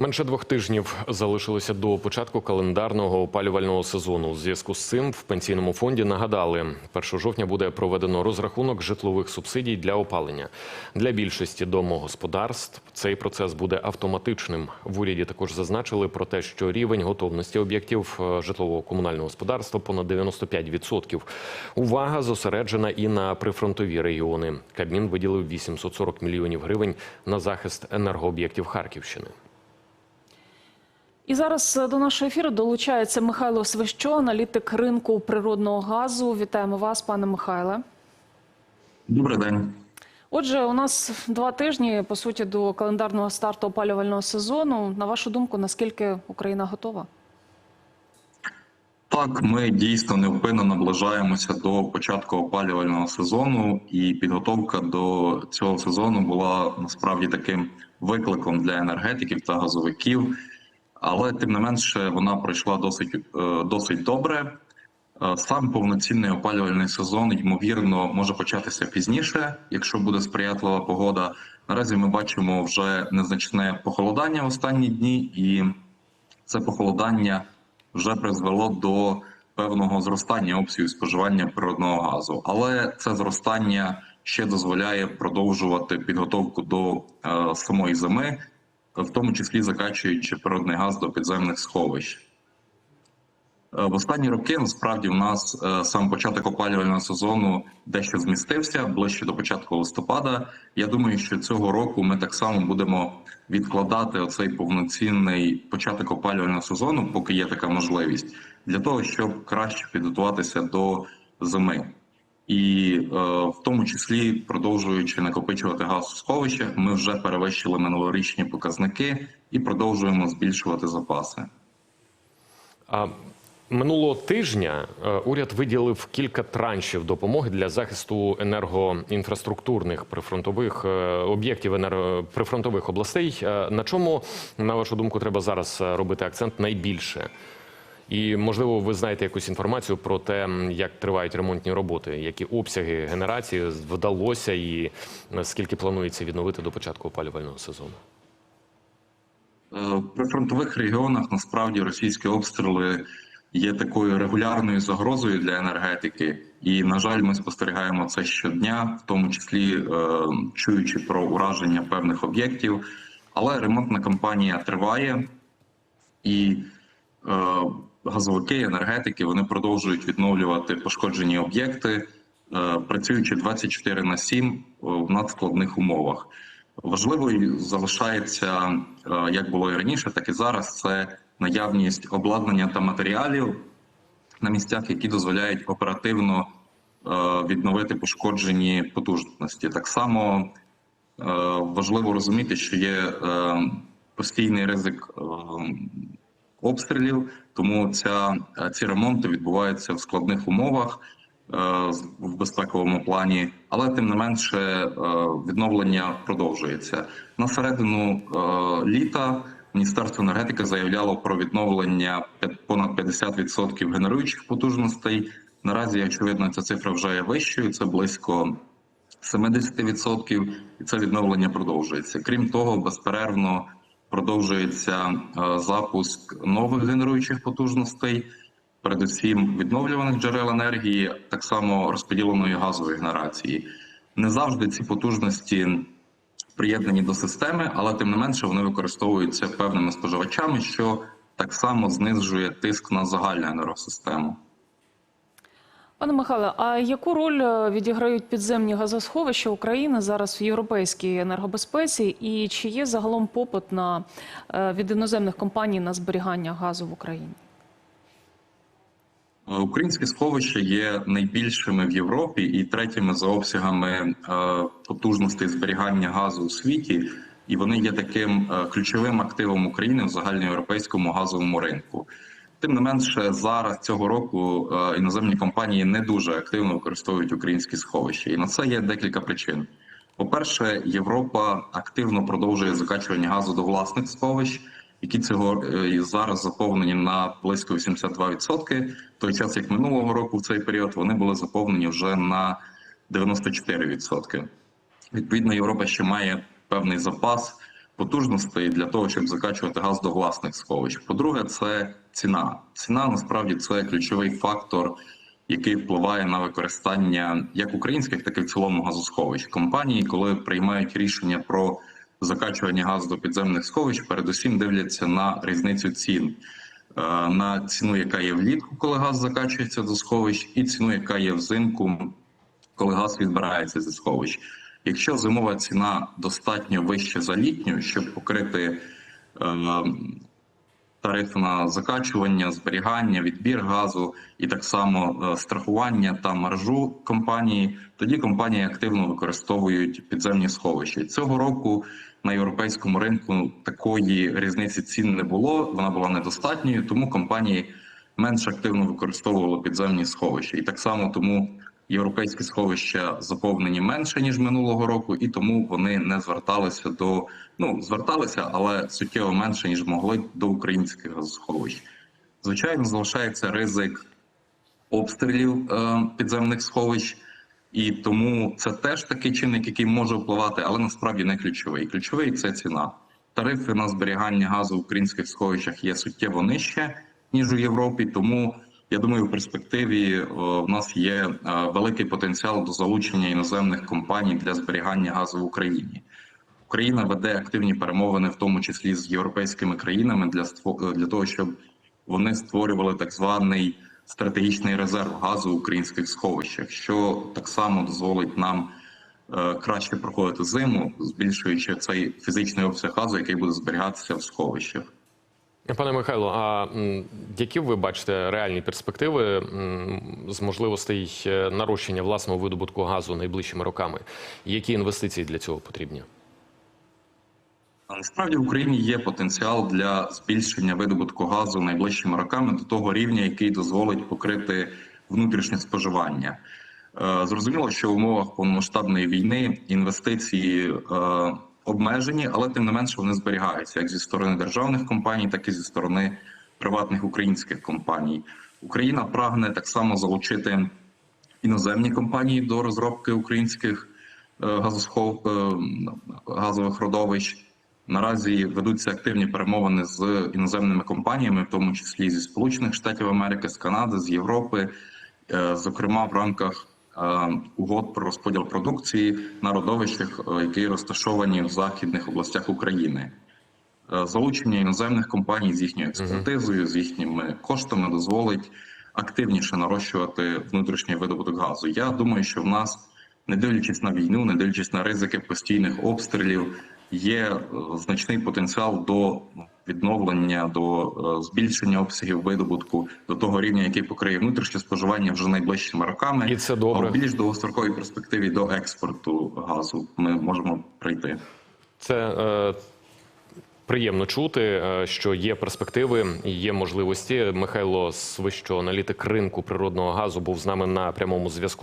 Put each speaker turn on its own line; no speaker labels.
Менше двох тижнів залишилося до початку календарного опалювального сезону. У зв'язку з цим в пенсійному фонді нагадали, 1 жовтня буде проведено розрахунок житлових субсидій для опалення. Для більшості домогосподарств цей процес буде автоматичним. В уряді також зазначили про те, що рівень готовності об'єктів е, житлового комунального господарства понад 95%. Увага зосереджена і на прифронтові регіони. Кабмін виділив 840 мільйонів гривень на захист енергооб'єктів Харківщини.
І зараз до нашого ефіру долучається Михайло Свищо, аналітик ринку природного газу. Вітаємо вас, пане Михайле.
Добрий день.
Отже, у нас два тижні по суті до календарного старту опалювального сезону. На вашу думку, наскільки Україна готова?
Так, ми дійсно невпинно наближаємося до початку опалювального сезону, і підготовка до цього сезону була насправді таким викликом для енергетиків та газовиків. Але тим не менше вона пройшла досить е, досить добре. Е, Сам повноцінний опалювальний сезон ймовірно може початися пізніше, якщо буде сприятлива погода. Наразі ми бачимо вже незначне похолодання в останні дні, і це похолодання вже призвело до певного зростання обсягів споживання природного газу. Але це зростання ще дозволяє продовжувати підготовку до е, самої зими, в тому числі закачуючи природний газ до підземних сховищ. Е, В останні роки насправді в нас е, сам початок опалювального сезону дещо змістився ближче до початку листопада. Я думаю, що цього року ми так само будемо відкладати оцей повноцінний початок опалювального сезону, поки є така можливість, для того, щоб краще підготуватися до зими. І е, в тому числі продовжуючи накопичувати газ у сховища, ми вже перевищили минулорічні показники і продовжуємо збільшувати запаси.
А минулого тижня е, уряд виділив кілька траншів допомоги для захисту енергоінфраструктурних прифронтових е, об'єктів енерго... прифронтових областей. Е, На чому, на вашу думку, треба зараз робити акцент найбільше? І можливо, ви знаєте якусь інформацію про те, як тривають ремонтні роботи, які обсяги генерації вдалося, і скільки планується відновити до початку опалювального сезону?
Е, В прифронтових регіонах насправді російські обстріли є такою регулярною загрозою для енергетики, і на жаль, ми спостерігаємо це щодня, в тому числі е, чуючи про ураження певних об'єктів. Але ремонтна кампанія триває, і е, газовики, енергетики вони продовжують відновлювати пошкоджені об'єкти, е, працюючи 24 на 7 в надскладних умовах. Важливою залишається, е, як було і раніше, так і зараз. Це наявність обладнання та матеріалів на місцях, які дозволяють оперативно е, відновити пошкоджені потужності. Так само е, важливо розуміти, що є е, постійний ризик е, обстрілів, тому ця, ці ремонти відбуваються в складних умовах е, в безпековому плані, але тим не менше е, відновлення продовжується на середину е, літа. Міністерство енергетики заявляло про відновлення понад 50% генеруючих потужностей. Наразі, очевидно, ця цифра вже є вищою. Це близько 70%, і це відновлення продовжується. Крім того, безперервно продовжується е, запуск нових генеруючих потужностей, передусім відновлюваних джерел енергії, так само розподіленої газової генерації. Не завжди ці потужності приєднані до системи, але тим не менше вони використовуються певними споживачами, що так само знижує тиск на загальну енергосистему.
Пане Михайле, а яку роль е, відіграють підземні газосховища України зараз в європейській енергобезпеці? І чи є загалом попит на е, від іноземних компаній на зберігання газу в Україні?
Е, Українські сховища є найбільшими в Європі і третіми за обсягами потужностей зберігання газу у світі, і вони є таким ключовим активом України в загальноєвропейському газовому ринку. Тим не менше, зараз цього року е, іноземні компанії не дуже активно використовують українські сховища, і на це є декілька причин. По-перше, Європа активно продовжує закачування газу до власних сховищ, які цього е, зараз заповнені на близько 82%. В той час, як минулого року, в цей період вони були заповнені вже на 94%. Відповідно, Європа ще має певний запас потужностей для того, щоб закачувати газ до власних сховищ. По-друге, це ціна. Ціна насправді це ключовий фактор, який впливає на використання як українських, так і в цілому газосховищ. Компанії, коли приймають рішення про закачування газу до підземних сховищ, передусім дивляться на різницю цін. Е, На ціну, яка є влітку, коли газ закачується до сховищ, і ціну, яка є взимку, коли газ відбирається зі сховищ. Якщо зимова ціна достатньо вища за літню, щоб покрити е, тарифи на закачування, зберігання, відбір газу і так само е, страхування та маржу компанії, тоді компанії активно використовують підземні сховища. Цього року на європейському ринку такої різниці цін не було, вона була недостатньою, тому компанії менш активно використовували підземні сховища. І так само тому європейські сховища заповнені менше ніж минулого року, і тому вони не зверталися до ну зверталися, але суттєво менше ніж могли до українських газосховищ. Звичайно, залишається ризик обстрілів е, підземних сховищ, і тому це теж такий чинник, який може впливати, але насправді не ключовий. Ключовий це ціна. Тарифи на зберігання газу в українських сховищах є суттєво нижче ніж у Європі. Тому я думаю, в перспективі е, в нас є е, великий потенціал до залучення іноземних компаній для зберігання газу в Україні. Україна веде активні перемовини, в тому числі з європейськими країнами, для ство- для того, щоб вони створювали так званий стратегічний резерв газу в українських сховищах, що так само дозволить нам е, краще проходити зиму, збільшуючи цей фізичний обсяг газу, який буде зберігатися в сховищах.
Пане Михайло, а які ви бачите реальні перспективи з можливостей нарощення власного видобутку газу найближчими роками? Які інвестиції для цього потрібні?
Насправді в Україні є потенціал для збільшення видобутку газу найближчими роками до того рівня, який дозволить покрити внутрішнє споживання. Е, Зрозуміло, що в умовах повномасштабної війни інвестиції е, обмежені, але тим не менше вони зберігаються як зі сторони державних компаній, так і зі сторони приватних українських компаній. Україна прагне так само залучити іноземні компанії до розробки українських е, газосхов е, газових родовищ. Наразі ведуться активні перемовини з іноземними компаніями, в тому числі зі Сполучених Штатів Америки, з Канади, з Європи, е, зокрема в рамках угод про розподіл продукції на родовищах, е, які розташовані в західних областях України. Е, Залучення іноземних компаній з їхньою експертизою, з їхніми коштами дозволить активніше нарощувати внутрішній видобуток газу. Я думаю, що в нас, не дивлячись на війну, не дивлячись на ризики постійних обстрілів, є е, значний потенціал до відновлення, до е, збільшення обсягів видобутку до того рівня, який покриє внутрішнє споживання вже найближчими роками.
І це добре.
А в більш довгостроковій перспективі до експорту газу ми можемо прийти.
Це е, приємно чути, е, що є перспективи є можливості. Михайло Свищо, аналітик ринку природного газу, був з нами на прямому зв'язку.